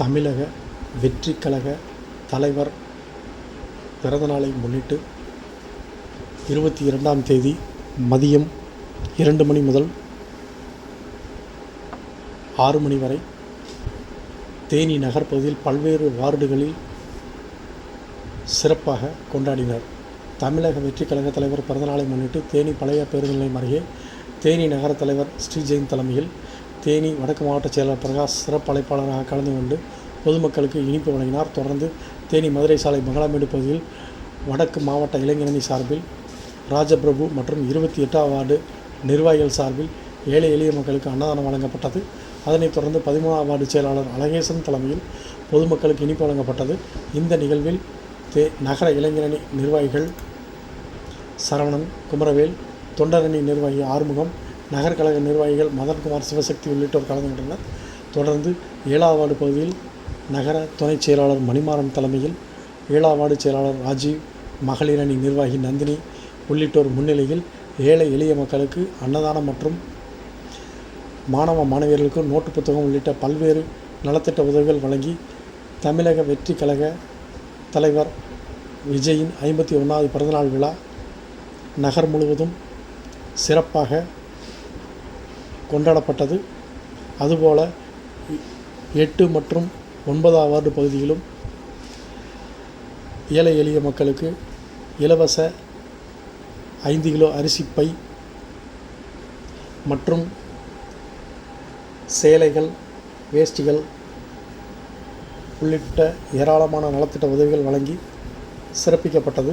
தமிழக வெற்றி கழக தலைவர் பிறந்தநாளை முன்னிட்டு இருபத்தி இரண்டாம் தேதி மதியம் இரண்டு மணி முதல் ஆறு மணி வரை தேனி நகர் பகுதியில் பல்வேறு வார்டுகளில் சிறப்பாக கொண்டாடினர். தமிழக வெற்றி கழக தலைவர் பிறந்தநாளை முன்னிட்டு தேனி பழைய பேருந்து நிலையம் அருகே தேனி நகர தலைவர் ஸ்ரீஜெயின் தலைமையில் தேனி வடக்கு மாவட்ட செயலர் பிரகாஷ் சிறப்பு அழைப்பாளராக கலந்து கொண்டு பொதுமக்களுக்கு இனிப்பு வழங்கினார். தொடர்ந்து தேனி மதுரை சாலை மங்களாமேடு பகுதியில் வடக்கு மாவட்ட இளைஞரணி சார்பில் ராஜபிரபு மற்றும் இருபத்தி எட்டாம் வார்டு நிர்வாகிகள் சார்பில் ஏழை எளிய மக்களுக்கு அன்னதானம் வழங்கப்பட்டது. அதனைத் தொடர்ந்து பதிமூணாம் வார்டு செயலாளர் அழகேசன் தலைமையில் பொதுமக்களுக்கு இனிப்பு வழங்கப்பட்டது. இந்த நிகழ்வில் தே நகர இளைஞரணி நிர்வாகிகள் சரவணன் குமரவேல் தொண்டரணி நிர்வாகி ஆறுமுகம் நகர் கழக நிர்வாகிகள் மதன்குமார் சிவசக்தி உள்ளிட்டோர் கலந்து கொண்டனர். தொடர்ந்து ஏழாவது வார்டு பகுதியில் நகர துணைச் செயலாளர் மணிமாறன் தலைமையில் ஏழாவது வார்டு செயலாளர் ராஜீவ் மகளிர் அணி நிர்வாகி நந்தினி உள்ளிட்டோர் முன்னிலையில் ஏழை எளிய மக்களுக்கு அன்னதானம் மற்றும் மாணவ மாணவியர்களுக்கு நோட்டு புத்தகம் உள்ளிட்ட பல்வேறு நலத்திட்ட உதவிகள் வழங்கி தமிழக வெற்றி கழக தலைவர் விஜயின் ஐம்பத்தி ஒன்றாவது பிறந்தநாள் விழா நகர் முழுவதும் சிறப்பாக கொண்டாடப்பட்டது. அதுபோல எட்டு மற்றும் ஒன்பதாம் வார்டு பகுதியிலும் ஏழை எளிய மக்களுக்கு இலவச ஐந்து கிலோ அரிசி பை மற்றும் சேலைகள் வேஷ்டிகள் உள்ளிட்ட ஏராளமான நலத்திட்ட உதவிகள் வழங்கி சிறப்பிக்கப்பட்டது.